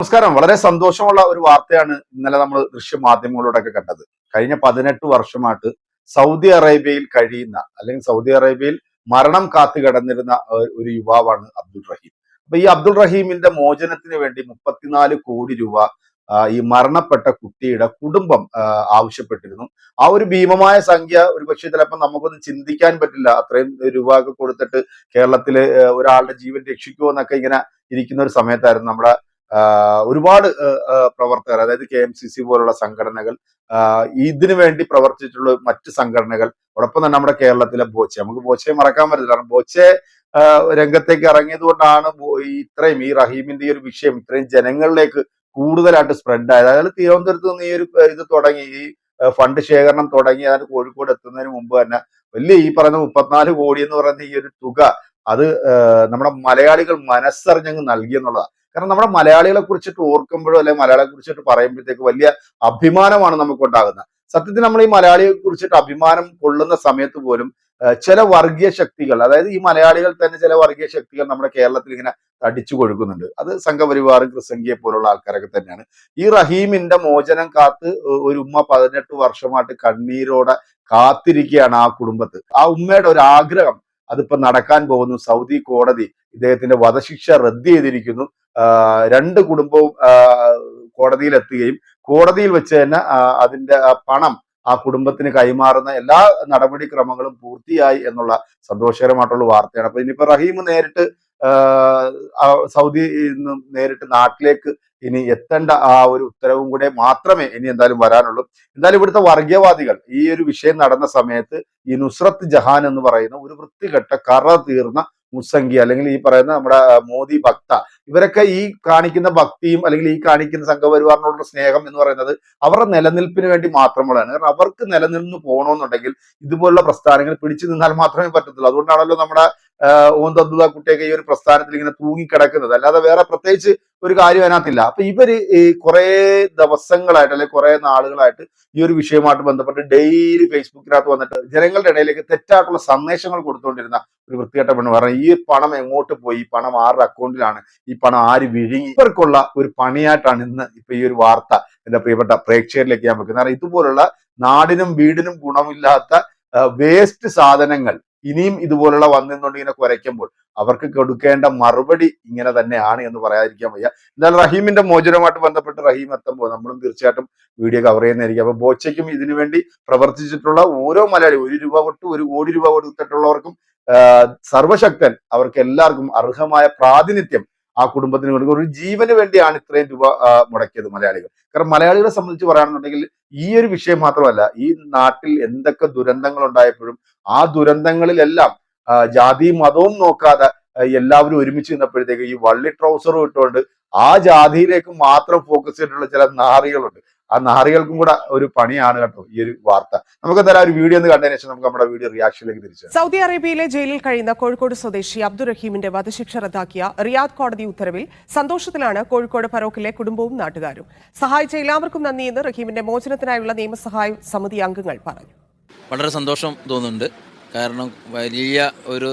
നമസ്കാരം. വളരെ സന്തോഷമുള്ള ഒരു വാർത്തയാണ് ഇന്നലെ നമ്മൾ ദൃശ്യ ദൃശ്യമാധ്യമങ്ങളിലൂടെയൊക്കെ കണ്ടത്. കഴിഞ്ഞ പതിനെട്ട് വർഷമായിട്ട് സൗദി അറേബ്യയിൽ കഴിയുന്ന അല്ലെങ്കിൽ സൗദി അറേബ്യയിൽ മരണം കാത്തു കിടന്നിരുന്ന ഒരു യുവാവാണ് അബ്ദുൾ റഹീം. അപ്പൊ ഈ അബ്ദുൾ റഹീമിന്റെ മോചനത്തിന് വേണ്ടി മുപ്പത്തിനാല് കോടി രൂപ ഈ മരണപ്പെട്ട കുട്ടിയുടെ കുടുംബം ആവശ്യപ്പെട്ടിരുന്നു. ആ ഒരു ഭീമമായ സംഖ്യ ഒരു പക്ഷേ ചിലപ്പോൾ നമുക്കൊന്നും ചിന്തിക്കാൻ പറ്റില്ല. അത്രയും രൂപ കൊടുത്തിട്ട് കേരളത്തിലെ ഒരാളുടെ ജീവൻ രക്ഷിക്കുമോ എന്നൊക്കെ ഇങ്ങനെ ഇരിക്കുന്ന ഒരു സമയത്തായിരുന്നു നമ്മുടെ ഒരുപാട് പ്രവർത്തകർ അതായത് കെ എം സി സി പോലുള്ള സംഘടനകൾ ഇതിനു വേണ്ടി പ്രവർത്തിച്ചിട്ടുള്ള മറ്റ് സംഘടനകൾ ഒപ്പം തന്നെ നമ്മുടെ കേരളത്തിലെ ബോച്ചെ. നമുക്ക് ബോച്ചയെ മറക്കാൻ പറ്റില്ല കാരണം ബോച്ചെ രംഗത്തേക്ക് ഇറങ്ങിയത് കൊണ്ടാണ് ഇത്രയും ഈ റഹീമിന്റെ ഈ ഒരു വിഷയം ഇത്രയും ജനങ്ങളിലേക്ക് കൂടുതലായിട്ട് സ്പ്രെഡ് ആയത് അതായത് തിരുവനന്തപുരത്ത് നിന്ന് ഈ ഒരു ഇത് തുടങ്ങി ഈ ഫണ്ട് ശേഖരണം തുടങ്ങി അതായത് കോഴിക്കോട് എത്തുന്നതിന് മുമ്പ് തന്നെ വലിയ ഈ പറയുന്ന മുപ്പത്തിനാല് കോടി എന്ന് പറയുന്ന ഈ ഒരു തുക അത് നമ്മുടെ മലയാളികൾ മനസ്സറിഞ്ഞങ്ങ് നൽകി എന്നുള്ളതാണ് കാരണം നമ്മുടെ മലയാളികളെ കുറിച്ചിട്ട് ഓർക്കുമ്പോഴോ അല്ലെങ്കിൽ മലയാളികളെ കുറിച്ചിട്ട് പറയുമ്പോഴത്തേക്ക് വലിയ അഭിമാനമാണ് നമുക്ക് ഉണ്ടാകുന്നത് സത്യത്തിൽ നമ്മൾ ഈ മലയാളിയെ കുറിച്ചിട്ട് അഭിമാനം കൊള്ളുന്ന സമയത്ത് പോലും ചില വർഗീയ ശക്തികൾ അതായത് ഈ മലയാളികൾ തന്നെ ചില വർഗീയ ശക്തികൾ നമ്മുടെ കേരളത്തിൽ ഇങ്ങനെ തടിച്ചു കൊഴുക്കുന്നുണ്ട്. അത് സംഘപരിവാറും ക്രിസംഗിയെ പോലുള്ള ആൾക്കാരൊക്കെ തന്നെയാണ്. ഈ റഹീമിന്റെ മോചനം കാത്ത് ഒരു ഉമ്മ പതിനെട്ട് വർഷമായിട്ട് കണ്ണീരോടെ കാത്തിരിക്കുകയാണ് ആ കുടുംബത്ത്. ആ ഉമ്മയുടെ ഒരു ആഗ്രഹം അതിപ്പോ നടക്കാൻ പോകുന്നു. സൗദി കോടതി ഇദ്ദേഹത്തിന്റെ വധശിക്ഷ റദ്ദ് ചെയ്തിരിക്കുന്നു. രണ്ട് കുടുംബവും കോടതിയിലെത്തുകയും കോടതിയിൽ വെച്ച് തന്നെ അതിന്റെ പണം ആ കുടുംബത്തിന് കൈമാറുന്ന എല്ലാ നടപടിക്രമങ്ങളും പൂർത്തിയായി എന്നുള്ള സന്തോഷകരമായിട്ടുള്ള വാർത്തയാണ്. അപ്പൊ ഇനിയിപ്പോ റഹീം നേരിട്ട് സൗദിയിൽ നിന്നും നേരിട്ട് നാട്ടിലേക്ക് ഇനി എത്തേണ്ട ആ ഒരു ഉത്തരവും കൂടെ മാത്രമേ ഇനി എന്തായാലും വരാനുള്ളൂ. എന്തായാലും ഇവിടുത്തെ വർഗീയവാദികൾ ഈ ഒരു വിഷയം നടന്ന സമയത്ത് ഈ നുസ്രത്ത് ജഹാൻ എന്ന് പറയുന്ന ഒരു വൃത്തികെട്ട കറ തീർന്ന മുസംഗി അല്ലെങ്കിൽ ഈ പറയുന്ന നമ്മുടെ മോദി ഭക്ത ഇവരൊക്കെ ഈ കാണിക്കുന്ന ഭക്തിയും അല്ലെങ്കിൽ ഈ കാണിക്കുന്ന സംഘപരിവാറിനോടുള്ള സ്നേഹം എന്ന് പറയുന്നത് അവരുടെ നിലനിൽപ്പിന് വേണ്ടി മാത്രമുള്ളതാണ്. കാരണം അവർക്ക് നിലനിന്ന് പോകണമെന്നുണ്ടെങ്കിൽ ഇതുപോലുള്ള പ്രസ്ഥാനങ്ങൾ പിടിച്ചു നിന്നാൽ മാത്രമേ പറ്റത്തുള്ളൂ. അതുകൊണ്ടാണല്ലോ നമ്മുടെ ഓന്തദ്ദ കുട്ടിയൊക്കെ ഈ ഒരു പ്രസ്ഥാനത്തിൽ ഇങ്ങനെ തൂങ്ങിക്കിടക്കുന്നത്. അല്ലാതെ വേറെ പ്രത്യേകിച്ച് ഒരു കാര്യം അതിനകത്തില്ല. അപ്പൊ ഇവർ ഈ കുറെ ദിവസങ്ങളായിട്ട് അല്ലെങ്കിൽ കുറെ നാളുകളായിട്ട് ഈ ഒരു വിഷയവുമായിട്ട് ബന്ധപ്പെട്ട് ഡെയിലി ഫേസ്ബുക്കിനകത്ത് വന്നിട്ട് ജനങ്ങളുടെ ഇടയിലേക്ക് തെറ്റായിട്ടുള്ള സന്ദേശങ്ങൾ കൊടുത്തുകൊണ്ടിരുന്ന ഒരു വൃത്തികെട്ട പെണ്ണ്. പറഞ്ഞു ഈ പണം എങ്ങോട്ട് പോയി? ഈ പണം ആരുടെ അക്കൗണ്ടിലാണ്? ഈ പണം ആര് വിഴുങ്ങി? ഇവർക്കുള്ള ഒരു പണിയായിട്ടാണ് ഇന്ന് ഇപ്പൊ ഈ ഒരു വാർത്ത എന്റെ പ്രിയപ്പെട്ട പ്രേക്ഷകരിലേക്ക് ഞാൻ വെക്കുന്നത്. കാരണം ഇതുപോലുള്ള നാടിനും വീടിനും ഗുണമില്ലാത്ത വേസ്റ്റ് സാധനങ്ങൾ ഇനിയും ഇതുപോലുള്ള വന്നിരുന്നുകൊണ്ട് ഇങ്ങനെ കുരയ്ക്കുമ്പോൾ അവർക്ക് കൊടുക്കേണ്ട മറുപടി ഇങ്ങനെ തന്നെയാണ് എന്ന് പറയാതിരിക്കാൻ വയ്യ. എന്നാൽ റഹീമിന്റെ മോചനവുമായിട്ട് ബന്ധപ്പെട്ട് റഹീം എത്തുമ്പോൾ നമ്മളും തീർച്ചയായിട്ടും വീഡിയോ കവർ ചെയ്യുന്നതായിരിക്കും. അപ്പൊ ബോച്ചയ്ക്കും ഇതിനു വേണ്ടി പ്രവർത്തിച്ചിട്ടുള്ള ഓരോ മലയാളി ഒരു രൂപ തൊട്ട് ഒരു കോടി രൂപ കൊടുത്തിട്ടുള്ളവർക്കും സർവശക്തൻ അവർക്ക് എല്ലാവർക്കും അർഹമായ പ്രാതിനിധ്യം ആ കുടുംബത്തിന് വേണ്ടി ഒരു ജീവന് വേണ്ടിയാണ് ഇത്രയും രൂപ മുടക്കിയത് മലയാളികൾ. കാരണം മലയാളികളെ സംബന്ധിച്ച് പറയുകയാണെന്നുണ്ടെങ്കിൽ ഈ ഒരു വിഷയം മാത്രമല്ല ഈ നാട്ടിൽ എന്തൊക്കെ ദുരന്തങ്ങൾ ഉണ്ടായപ്പോഴും ആ ദുരന്തങ്ങളിലെല്ലാം ജാതി ജാതിയും മതവും നോക്കാതെ എല്ലാവരും ഒരുമിച്ച് നിന്നപ്പോഴത്തേക്ക് ഈ വള്ളി ട്രൗസറും ഇട്ടുകൊണ്ട് ആ ജാതിയിലേക്ക് മാത്രം ഫോക്കസ് ചെയ്തിട്ടുള്ള ചില നാറികളുണ്ട്. ആ നാറികൾക്കും കൂടെ ഒരു പണിയാണ് കേട്ടോ ഈ ഒരു വാർത്ത. നമുക്ക് എന്തായാലും ഒരു വീഡിയോ ഒന്ന് കണ്ടതിന് ശേഷം നമുക്ക് നമ്മുടെ വീഡിയോ റിയാക്ഷനിലേക്ക് തിരിച്ചു സൗദി അറേബ്യയിലെ ജയിലിൽ കഴിയുന്ന കോഴിക്കോട് സ്വദേശി അബ്ദുറഹീമിന്റെ വധശിക്ഷ റദ്ദാക്കിയ റിയാദ് കോടതി ഉത്തരവിൽ സന്തോഷത്തിലാണ് കോഴിക്കോട് ഫറോക്കിലെ കുടുംബവും നാട്ടുകാരും. സഹായിച്ച എല്ലാവർക്കും നന്ദിയെന്ന് റഹീമിന്റെ മോചനത്തിനായുള്ള നിയമസഹായ സമിതി അംഗങ്ങൾ പറഞ്ഞു. വളരെ സന്തോഷം തോന്നുന്നുണ്ട്. കാരണം വലിയ ഒരു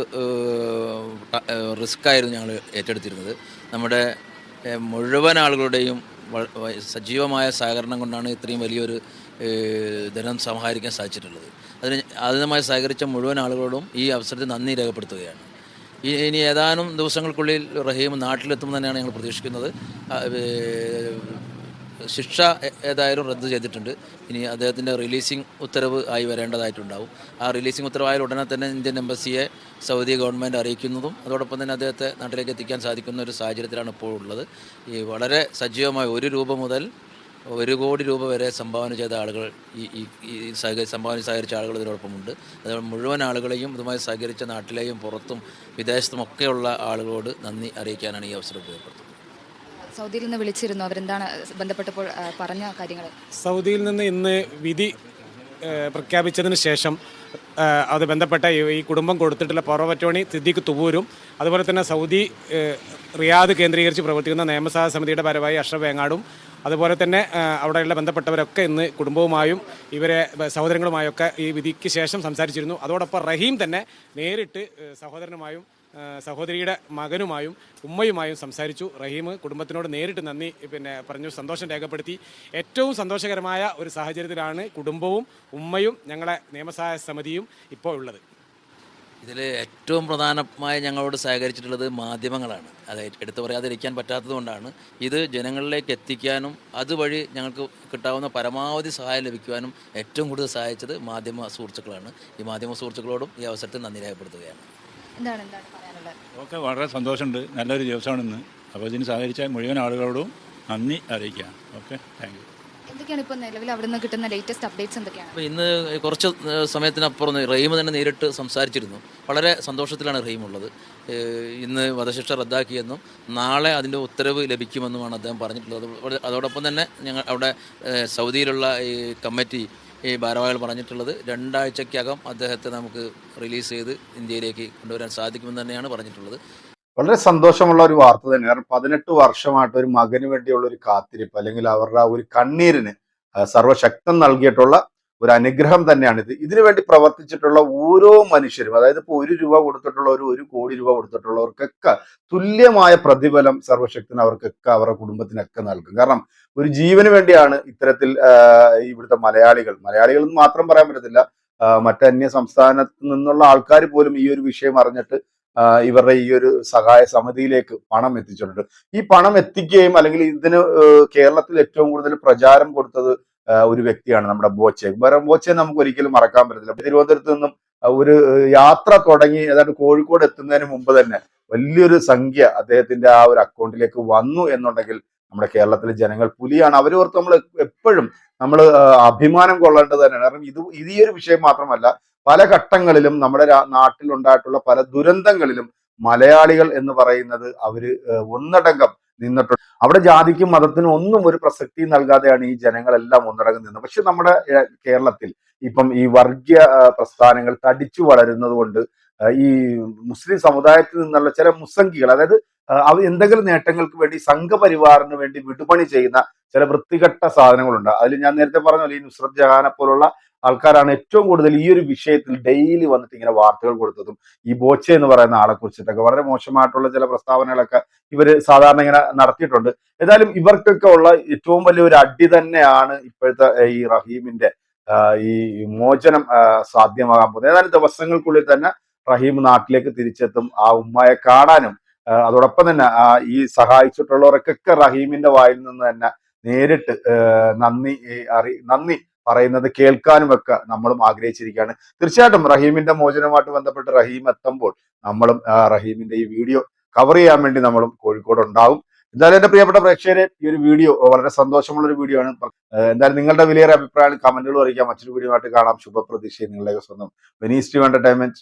റിസ്ക് ആയിരുന്നു ഞങ്ങൾ ഏറ്റെടുത്തിരുന്നത്. നമ്മുടെ മുഴുവൻ ആളുകളുടെയും സജീവമായ സഹകരണം കൊണ്ടാണ് ഇത്രയും വലിയൊരു ധനം സമാഹരിക്കാൻ സാധിച്ചിട്ടുള്ളത്. അതിന് അതിനുമായി സഹകരിച്ച മുഴുവൻ ആളുകളോടും ഈ അവസരത്തിൽ നന്ദി രേഖപ്പെടുത്തുകയാണ്. ഇനി ഏതാനും ദിവസങ്ങൾക്കുള്ളിൽ റഹീം നാട്ടിലെത്തുമെന്ന് തന്നെയാണ് ഞങ്ങൾ പ്രതീക്ഷിക്കുന്നത്. ശിക്ഷ ഏതായാലും റദ്ദ് ചെയ്തിട്ടുണ്ട്. ഇനി അദ്ദേഹത്തിന്റെ റിലീസിംഗ് ഉത്തരവ് ആയി വരേണ്ടതായിട്ടുണ്ടാവും. ആ റിലീസിംഗ് ഉത്തരവായാൽ ഉടനെ തന്നെ ഇന്ത്യൻ എംബസിയെ സൗദി ഗവൺമെന്റ് അറിയിക്കുന്നതും അതോടൊപ്പം തന്നെ അദ്ദേഹത്തെ നാട്ടിലേക്ക് എത്തിക്കാൻ സാധിക്കുന്ന ഒരു സാഹചര്യത്തിലാണ് ഇപ്പോൾ ഉള്ളത്. ഈ വളരെ സജീവമായ ഒരു രൂപ മുതൽ ഒരു കോടി രൂപ വരെ സംഭാവന ചെയ്ത ആളുകൾ ഈ ഈ സംഭാവന സഹകരിച്ച ആളുകൾ ഇതിനോടൊപ്പമുണ്ട്. അതുപോലെ മുഴുവൻ ആളുകളെയും ഇതുമായി സഹകരിച്ച നാട്ടിലെയും പുറത്തും വിദേശത്തുമൊക്കെയുള്ള ആളുകളോട് നന്ദി അറിയിക്കാനാണ് ഈ അവസരം ഉപയോഗപ്പെടുത്തുന്നത്. സൗദിയിൽ നിന്ന് വിളിച്ചിരുന്നു. അവരെന്താണ് ബന്ധപ്പെട്ടപ്പോൾ പറഞ്ഞ കാര്യങ്ങൾ? സൗദിയിൽ നിന്ന് ഇന്ന് വിധി പ്രഖ്യാപിച്ചതിന് ശേഷം അത് ബന്ധപ്പെട്ട ഈ- കുടുംബം കൊടുത്തിട്ടുള്ള പൊറവറ്റോണി സിദ്ദീഖ് തുവൂരും അതുപോലെ തന്നെ സൗദി റിയാദ് കേന്ദ്രീകരിച്ച് പ്രവർത്തിക്കുന്ന നിയമസഭാ സമിതിയുടെ ഭാരവാഹി അഷ്റഫ് വേങ്ങാടും അതുപോലെ തന്നെ അവിടെയുള്ള ബന്ധപ്പെട്ടവരൊക്കെ ഇന്ന് കുടുംബവുമായും ഇവരെ സഹോദരങ്ങളുമായൊക്കെ ഈ വിധിക്ക് ശേഷം സംസാരിച്ചിരുന്നു. അതോടൊപ്പം റഹീം തന്നെ നേരിട്ട് സഹോദരനുമായും സഹോദരിയുടെ മകനുമായും ഉമ്മയുമായും സംസാരിച്ചു. റഹീം കുടുംബത്തിനോട് നേരിട്ട് നന്ദി പിന്നെ പറഞ്ഞു സന്തോഷം രേഖപ്പെടുത്തി. ഏറ്റവും സന്തോഷകരമായ ഒരു സാഹചര്യത്തിലാണ് കുടുംബവും ഉമ്മയും ഞങ്ങളെ നിയമസഹായ സമിതിയും ഇപ്പോൾ ഉള്ളത്. ഇതിൽ ഏറ്റവും പ്രധാനമായി ഞങ്ങളോട് സഹകരിച്ചിട്ടുള്ളത് മാധ്യമങ്ങളാണ്. അത് എടുത്തു പറയാതിരിക്കാൻ പറ്റാത്തതുകൊണ്ടാണ് ഇത് ജനങ്ങളിലേക്ക് എത്തിക്കാനും അതുവഴി ഞങ്ങൾക്ക് കിട്ടാവുന്ന പരമാവധി സഹായം ലഭിക്കുവാനും ഏറ്റവും കൂടുതൽ സഹായിച്ചത് മാധ്യമ സുഹൃത്തുക്കളാണ്. ഈ മാധ്യമ സുഹൃത്തുക്കളോടും ഈ അവസരത്തിൽ നന്ദി രേഖപ്പെടുത്തുകയാണ്. എന്താണ് എന്താണ് പറയാനുള്ളത്? ഓക്കെ വളരെ സന്തോഷമുണ്ട്. നല്ലൊരു ദിവസമാണ് ഇന്ന് അപ്പോൾ ഇതിന് സഹകരിച്ച മുഴുവൻ ആളുകളോടും നന്ദി അറിയിക്കാം ഓക്കെ താങ്ക് യു. എന്തൊക്കെയാണ് ഇപ്പോൾ നിലവിൽ അവിടെ നിന്ന് കിട്ടുന്ന ലേറ്റസ്റ്റ് അപ്ഡേറ്റ്സ് എന്തൊക്കെയാണ്? അപ്പോൾ ഇന്ന് കുറച്ച് സമയത്തിനപ്പുറം റഹീം തന്നെ നേരിട്ട് സംസാരിച്ചിരുന്നു. വളരെ സന്തോഷത്തിലാണ് റഹീം ഉള്ളത്. ഇന്ന് വധശിക്ഷ റദ്ദാക്കിയെന്നും നാളെ അതിന്റെ ഉത്തരവ് ലഭിക്കുമെന്നുമാണ് അദ്ദേഹം പറഞ്ഞിട്ടുള്ളത്. അതോടൊപ്പം തന്നെ ഞങ്ങൾ അവിടെ സൗദിയിലുള്ള ഈ കമ്മിറ്റി ഈ ഭാരവാഹികൾ പറഞ്ഞിട്ടുള്ളത് രണ്ടാഴ്ചക്കകം അദ്ദേഹത്തെ നമുക്ക് റിലീസ് ചെയ്ത് ഇന്ത്യയിലേക്ക് കൊണ്ടുവരാൻ സാധിക്കുമെന്ന് തന്നെയാണ് പറഞ്ഞിട്ടുള്ളത്. വളരെ സന്തോഷമുള്ള ഒരു വാർത്ത തന്നെ കാരണം പതിനെട്ട് വർഷമായിട്ട് ഒരു മകന് വേണ്ടിയുള്ള ഒരു കാത്തിരിപ്പ് അല്ലെങ്കിൽ അവരുടെ ഒരു കണ്ണീരിന് സർവശക്തം നൽകിയിട്ടുള്ള ഒരു അനുഗ്രഹം തന്നെയാണ് ഇത്. ഇതിനു വേണ്ടി പ്രവർത്തിച്ചിട്ടുള്ള ഓരോ മനുഷ്യരും അതായത് ഇപ്പോൾ ഒരു രൂപ കൊടുത്തിട്ടുള്ളവർ ഒരു കോടി രൂപ കൊടുത്തിട്ടുള്ളവർക്കൊക്കെ തുല്യമായ പ്രതിഫലം സർവശക്തൻ അവർക്കൊക്കെ അവരുടെ കുടുംബത്തിനൊക്കെ നൽകും. കാരണം ഒരു ജീവന് വേണ്ടിയാണ് ഇത്തരത്തിൽ ഇവിടുത്തെ മലയാളികൾ. മലയാളികൾ എന്ന് മാത്രം പറയാൻ പറ്റത്തില്ല. മറ്റന്യ സംസ്ഥാനത്ത് നിന്നുള്ള ആൾക്കാർ പോലും ഈ ഒരു വിഷയം അറിഞ്ഞിട്ട് ഇവരുടെ ഈ ഒരു സഹായ സമിതിയിലേക്ക് പണം എത്തിച്ചിട്ടുണ്ട്. ഈ പണം എത്തിക്കുകയും അല്ലെങ്കിൽ ഇതിന് കേരളത്തിൽ ഏറ്റവും കൂടുതൽ പ്രചാരം കൊടുത്തത് ഒരു വ്യക്തിയാണ് നമ്മുടെ ബോച്ചെ. ബോച്ചെ നമുക്ക് ഒരിക്കലും മറക്കാൻ പറ്റത്തില്ല. തിരുവനന്തപുരത്ത് നിന്നും ഒരു യാത്ര തുടങ്ങി അതായത് കോഴിക്കോട് എത്തുന്നതിന് മുമ്പ് തന്നെ വലിയൊരു സംഖ്യ അദ്ദേഹത്തിന്റെ ആ ഒരു അക്കൗണ്ടിലേക്ക് വന്നു എന്നുണ്ടെങ്കിൽ നമ്മുടെ കേരളത്തിലെ ജനങ്ങൾ പുലിയാണ്. അവർ ഓർത്ത് നമ്മൾ എപ്പോഴും നമ്മൾ അഭിമാനം കൊള്ളേണ്ടത് തന്നെയാണ്. കാരണം ഇത് ഇത് ഈ ഒരു വിഷയം മാത്രമല്ല പല ഘട്ടങ്ങളിലും നമ്മുടെ നാട്ടിലുണ്ടായിട്ടുള്ള പല ദുരന്തങ്ങളിലും മലയാളികൾ എന്ന് പറയുന്നത് അവർ ഒന്നടങ്കം നിന്നിട്ടുണ്ട്. അവിടെ ജാതിക്കും മതത്തിനും ഒന്നും ഒരു പ്രസക്തി നൽകാതെയാണ് ഈ ജനങ്ങളെല്ലാം ഒന്നടങ്കം നിന്നത്. പക്ഷെ നമ്മുടെ കേരളത്തിൽ ഇപ്പം ഈ വർഗീയ പ്രസ്ഥാനങ്ങൾ തടിച്ചു വളരുന്നത് കൊണ്ട് ഈ മുസ്ലിം സമുദായത്തിൽ നിന്നുള്ള ചില മുസംഗികൾ അതായത് അവ എന്തെങ്കിലും നേട്ടങ്ങൾക്ക് വേണ്ടി സംഘപരിവാറിന് വേണ്ടി വിടുപണി ചെയ്യുന്ന ചില വൃത്തികെട്ട സാധനങ്ങളുണ്ട്. അതിൽ ഞാൻ നേരത്തെ പറഞ്ഞ പോലെ ഈ നുസ്രത് ജഹാനെ പോലുള്ള ആൾക്കാരാണ് ഏറ്റവും കൂടുതൽ ഈ ഒരു വിഷയത്തിൽ ഡെയിലി വന്നിട്ട് ഇങ്ങനെ വാർത്തകൾ കൊടുത്തതും ഈ ബോച്ചെ എന്ന് പറയുന്ന ആളെ കുറിച്ചിട്ടൊക്കെ. വളരെ മോശമായിട്ടുള്ള ചില പ്രസ്താവനകളൊക്കെ ഇവർ സാധാരണ ഇങ്ങനെ നടത്തിയിട്ടുണ്ട്. ഏതായാലും ഇവർക്കൊക്കെ ഉള്ള ഏറ്റവും വലിയ ഒരു അടി തന്നെയാണ് ഇപ്പോഴത്തെ ഈ റഹീമിന്റെ ഈ മോചനം സാധ്യമാകാൻ പോകുന്നത്. ഏതാനും ദിവസങ്ങൾക്കുള്ളിൽ തന്നെ റഹീം നാട്ടിലേക്ക് തിരിച്ചെത്തും ആ ഉമ്മയെ കാണാനും അതോടൊപ്പം തന്നെ ഈ സഹായിച്ചിട്ടുള്ളവർക്കൊക്കെ റഹീമിന്റെ വായിൽ നിന്ന് തന്നെ നേരിട്ട് നന്ദി അറി നന്ദി പറയുന്നത് കേൾക്കാനും ഒക്കെ നമ്മളും ആഗ്രഹിച്ചിരിക്കുകയാണ്. തീർച്ചയായിട്ടും റഹീമിന്റെ മോചനവുമായിട്ട് ബന്ധപ്പെട്ട് റഹീം എത്തുമ്പോൾ നമ്മളും റഹീമിന്റെ ഈ വീഡിയോ കവർ ചെയ്യാൻ വേണ്ടി നമ്മളും കോഴിക്കോട് ഉണ്ടാവും. എന്തായാലും എന്റെ പ്രിയപ്പെട്ട പ്രേക്ഷകരെ ഈ ഒരു വീഡിയോ വളരെ സന്തോഷമുള്ള ഒരു വീഡിയോ ആണ്. എന്തായാലും നിങ്ങളുടെ വിലയേറെ അഭിപ്രായം കമന്റുകൾ അറിയിക്കാം. മറ്റൊരു വീഡിയോ ആയിട്ട് കാണാം. ശുഭപ്രതീക്ഷയും നിങ്ങളുടെ സ്വന്തം വെനീസ് എന്റർടൈൻമെന്റ്